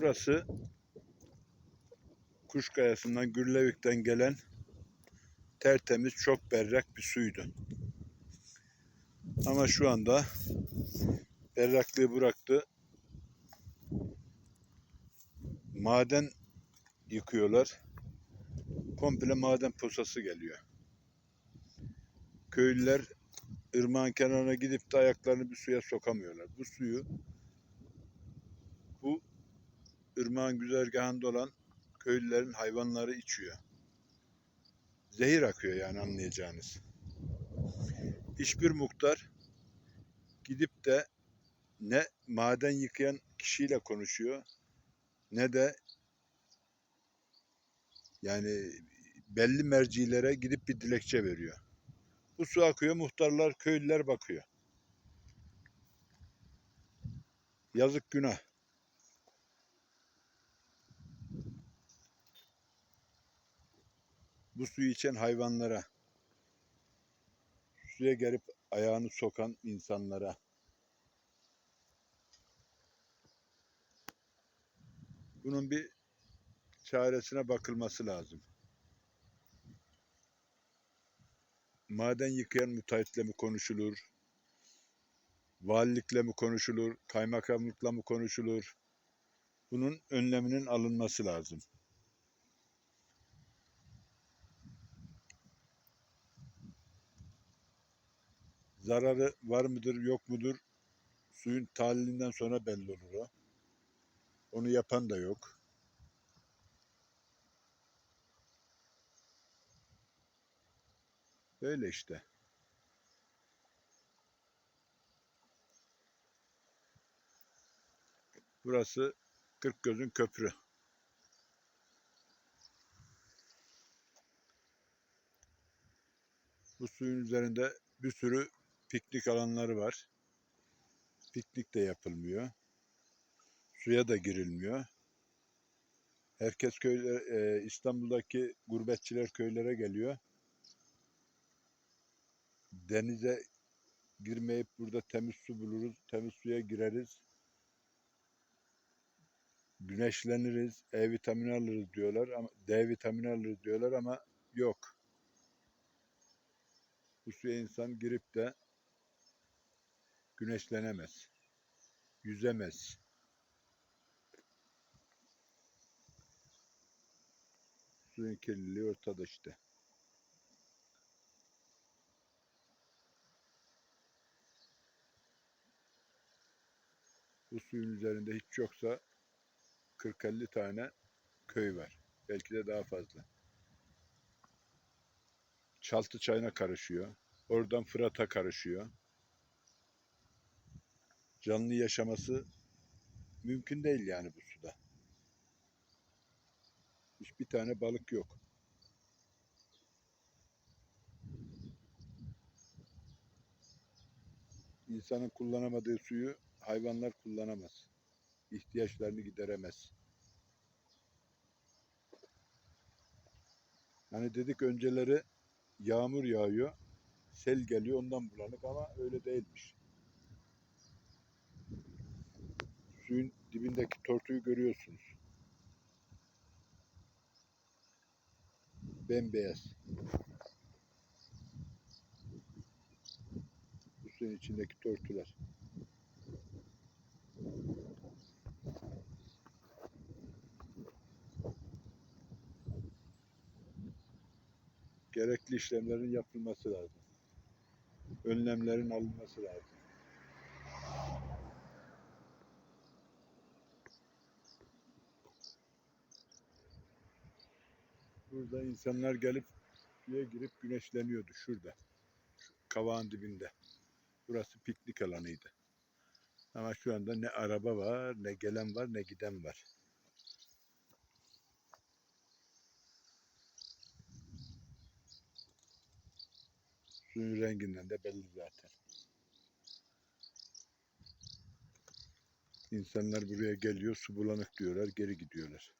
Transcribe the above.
Burası Kuşkayası'ndan Gürlevik'ten gelen tertemiz çok berrak bir suydu. Ama şu anda berraklığı bıraktı. Maden yıkıyorlar. Komple maden posası geliyor. Köylüler ırmağın kenarına gidip de ayaklarını bir suya sokamıyorlar. Bu suyu ırmağın güzergahında olan köylülerin hayvanları içiyor. Zehir akıyor yani anlayacağınız. Hiçbir muhtar gidip de ne maden yıkayan kişiyle konuşuyor ne de yani belli mercilere gidip bir dilekçe veriyor. Bu su akıyor, muhtarlar, köylüler bakıyor. Yazık günah. Bu suyu içen hayvanlara, suya gelip ayağını sokan insanlara, bunun bir çaresine bakılması lazım. Maden yıkayan müteahhitle mi konuşulur? Valilikle mi konuşulur? Kaymakamlıkla mı konuşulur? Bunun önleminin alınması lazım. Zararı var mıdır, yok mudur? Suyun tahlilinden sonra belli olur o. Onu yapan da yok. Böyle işte. Burası Kırkgöz'ün köprü. Bu suyun üzerinde bir sürü piknik alanları var. Piknik de yapılmıyor. Suya da girilmiyor. Herkes köyler, e, İstanbul'daki gurbetçiler köylere geliyor. Denize girmeyip burada temiz su buluruz, temiz suya gireriz. Güneşleniriz, E vitamini alırız diyorlar ama D vitamini alırız diyorlar ama yok. Bu suya insan girip de güneşlenemez. Yüzemez. Suyun kirliliği ortada işte. Bu suyun üzerinde hiç yoksa 40-50 tane köy var. Belki de daha fazla. Çaltı çayına karışıyor. Oradan Fırat'a karışıyor. Canlı yaşaması mümkün değil yani bu suda. Hiçbir tane balık yok. İnsanın kullanamadığı suyu hayvanlar kullanamaz. İhtiyaçlarını gideremez. Hani dedik önceleri yağmur yağıyor, sel geliyor ondan bulanık ama öyle değilmiş. Suyun dibindeki tortuyu görüyorsunuz. Bembeyaz. Bu suyun içindeki tortular. Gerekli işlemlerin yapılması lazım. Önlemlerin alınması lazım. Burada insanlar gelip suya girip güneşleniyordu şurada. Şu kavağın dibinde. Burası piknik alanıydı. Ama şu anda ne araba var, ne gelen var, ne giden var. Suyun renginden de belli zaten. İnsanlar buraya geliyor, su bulanık diyorlar, geri gidiyorlar.